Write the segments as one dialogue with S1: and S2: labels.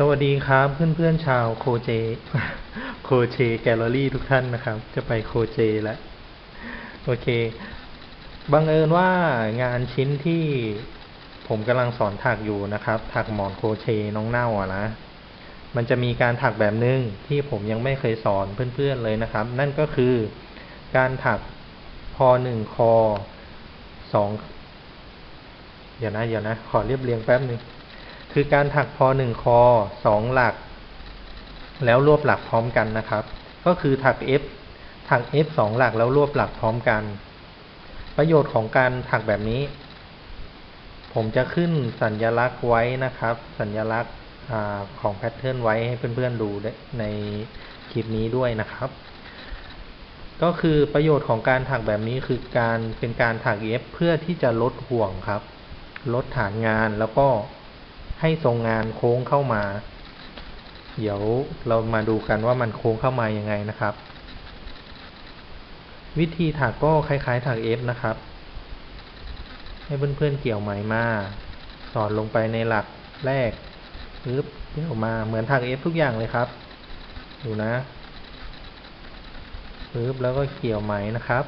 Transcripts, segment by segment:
S1: สวัสดีครับเพื่อนๆชาวโคเจ โคเชแกลเลอรี่ทุกท่านนะครับ จะไปโคเจแล้วโอเค บังเอิญว่างานชิ้นที่ผมกำลังสอนถักอยู่นะครับ ถักหมอนโคเชน้องเน่าอะนะ มันจะมีการถักแบบหนึ่งที่ผมยังไม่เคยสอนเพื่อนๆเลยนะครับ นั่นก็คือการถักพอหนึ่งคอสองเดี๋ยวนะเดี๋ยวนะ ขอเรียบเรียงแป๊บหนึ่ง คือการถักพอหนึ่งคอสองหลัก แล้วรวบหลักพร้อมกันนะครับ ก็คือถัก F ถัก F สองหลักแล้วรวบหลักพร้อมกัน ประโยชน์ของการถักแบบนี้ ผมจะขึ้นสัญลักษณ์ไว้นะครับ สัญลักษณ์ของแพทเทิร์นไว้ให้เพื่อนๆดูในคลิปนี้ด้วยนะครับ ก็คือประโยชน์ของการถักแบบนี้คือการเป็นการถัก F เพื่อที่จะลดห่วงครับ ลดฐานงานแล้วก็ ให้ทรงงานโค้งเข้ามา เดี๋ยวเรามาดูกันว่ามันโค้งเข้ามายังไงนะครับ วิธีถักก็คล้ายๆถัก F นะครับ ให้เพื่อนๆเกี่ยวไหมมา สอดลงไปในหลักแรกปึ๊บเกี่ยวมาเหมือนถัก F ทุกอย่างเลยครับ ดูนะปึ๊บแล้วก็เกี่ยวไหมนะครับ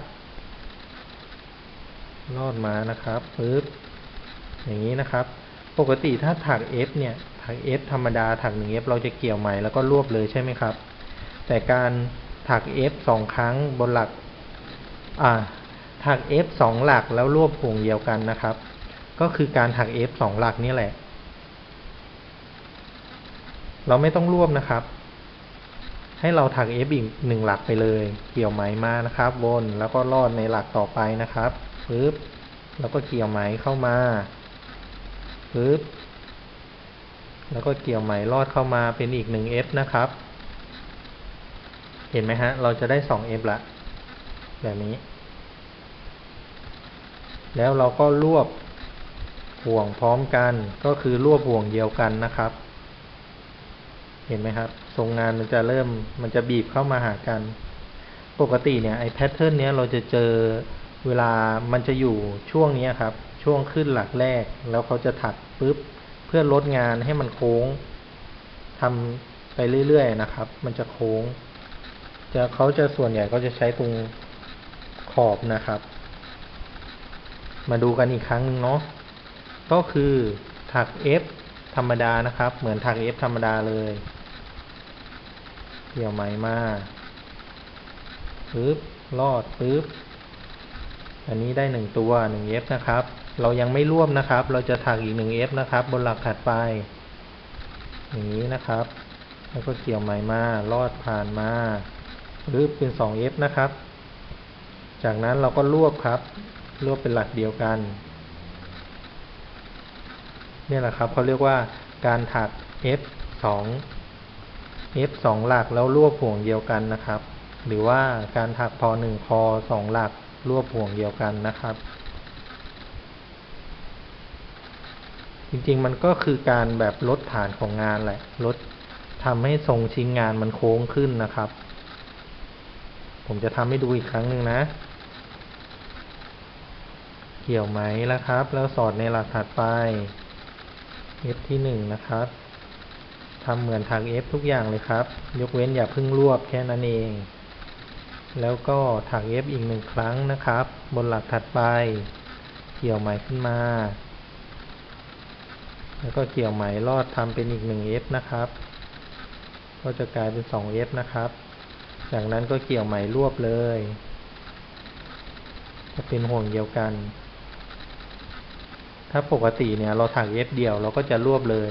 S1: ลอดมานะครับปึ๊บอย่างนี้นะครับ ปกติถ้าถัก F เนี่ย ถัก F ธรรมดาถัก 1F เราจะเกี่ยวไหมแล้วก็รวบเลยใช่ไหมครับ แต่การถัก F สองครั้งบนหลัก อ่า ถัก F สองหลักแล้วรวบห่วงเดียวกันนะครับ ก็คือการถัก F สองหลักนี่แหละ เราไม่ต้องรวบนะครับ ให้เราถัก F อีกหนึ่งหลักไปเลย เกี่ยวไหมมานะครับวนแล้วก็ลอดในหลักต่อไปนะครับปึ๊บแล้วก็เกี่ยวไหมเข้ามา ปึ๊บแล้วก็เกี่ยวไหมลอดเข้ามาเป็นอีกหนึ่ง F นะครับ เห็นไหมฮะ เราจะได้สอง F ละแบบนี้ แล้วเราก็รวบห่วงพร้อมกัน ก็คือรวบห่วงเดียวกันนะครับ เห็นไหมครับ ทรงงานมันจะเริ่มมันจะบีบเข้ามาหากัน ปกติเนี่ยไอ้แพทเทิร์นเนี้ยเราจะเจอเวลามันจะอยู่ช่วงนี้ครับ ช่วงขึ้นหลักแรก แล้วเขาจะถักปุ๊บเพื่อลดงานให้มันโค้งทำไปเรื่อยๆนะครับ มันจะโค้ง จะเขาจะส่วนใหญ่ก็จะใช้ตรงขอบนะครับ มาดูกันอีกครั้งนึงเนาะก็คือถัก F ธรรมดานะครับ เหมือนถัก F ธรรมดาเลยเกี่ยวไหมมาปึ๊บลอดปึ๊บอันนี้ได้หนึ่งตัวหนึ่งเอฟนะครับ เรายังไม่รวบนะครับ เราจะถักอีกหนึ่ง F นะครับ บนหลักถัดไป อย่างนี้นะครับ แล้วก็เกี่ยวไหมมา ลอดผ่านมา หรือเป็น 2F นะครับ จากนั้นเราก็รวบครับ รวบเป็นหลักเดียวกัน นี่แหละครับเขาเรียกว่าการถัก F 2 F 2หลักแล้วรวบห่วงเดียวกันนะครับ หรือว่าการถักพอ1คอ2หลักรวบห่วงเดียวกันนะครับ จริงๆ มันก็คือการแบบลดฐานของงานแหละลดทำให้ทรงชิ้นงานมันโค้งขึ้นนะครับ ผมจะทำให้ดูอีกครั้งหนึ่งนะ เกี่ยวไหมแล้วครับ แล้วสอดในหลักถัดไป F ที่หนึ่งนะครับทำเหมือนทาง F ทุกอย่างเลยครับ ยกเว้นอย่าพึ่งรวบแค่นั้นเอง แล้วก็ถัก F อีกหนึ่งครั้งนะครับ บนหลักถัดไป เกี่ยวไหมขึ้นมา แล้วก็เกี่ยวไหมลอดทำเป็นอีกหนึ่ง F นะครับ ก็จะกลายเป็นสอง F นะครับ จากนั้นก็เกี่ยวไหมรวบเลย จะเป็นห่วงเดียวกัน ถ้าปกติเนี่ยเราถัก F เดียวเราก็จะรวบเลย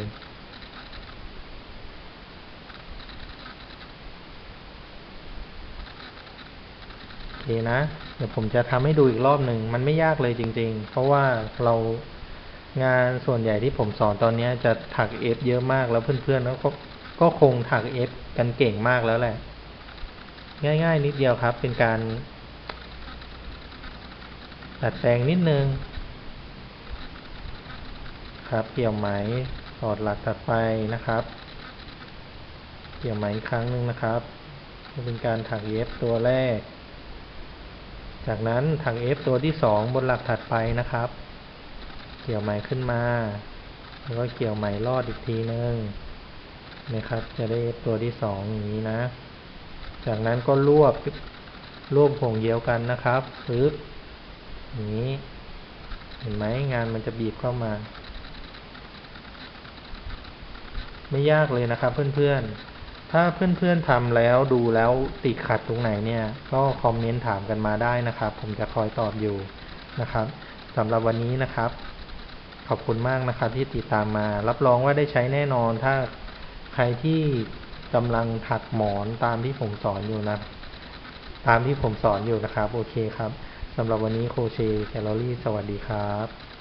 S1: โอเคนะเดี๋ยวผมจะทำให้ดูอีกรอบหนึ่งมันไม่ยากเลยจริง ๆ เพราะว่าเรา งานส่วนใหญ่ที่ผมสอนตอนนี้จะถักเอฟเยอะมากแล้วเพื่อนๆก็ก็คงถักเอฟกันเก่งมากแล้วแหละ ง่าย ๆ นิดเดียวครับ เป็นการตัดแต่งนิดนึง ครับเกี่ยวไหมสอดหลักตัดไปนะครับ เกี่ยวไหมอีกครั้งหนึ่งนะครับเป็นการถักเอฟตัวแรก จากนั้นถักเอฟตัวที่สองบนหลักถัดไปนะครับ
S2: กี่ยวไหมขึ้นมา แล้วก็เกี่ยวไหมรอดอีกทีนึง
S1: นะครับ จะได้ตัวที่สองอย่างนี้นะ จากนั้นก็รวบรวบห่วงเดียวกันนะครับปึ๊บอย่างนี้ เห็นไหมงานมันจะบีบเข้ามา ไม่ยากเลยนะครับเพื่อนๆ ถ้าเพื่อนๆทำแล้วดูแล้วติดขัดตรงไหนเนี่ย ก็คอมเมนต์ถามกันมาได้นะครับ ผมจะคอยตอบอยู่นะครับสำหรับวันนี้นะครับ ขอบคุณมากนะครับที่ติดตามมา รับรองว่าได้ใช้แน่นอนถ้าใครที่กำลังถักหมอนตามที่ผมสอนอยู่นะ ตามที่ผมสอนอยู่นะครับ โอเคครับสำหรับวันนี้โคเชแคลอรี่ สวัสดีครับ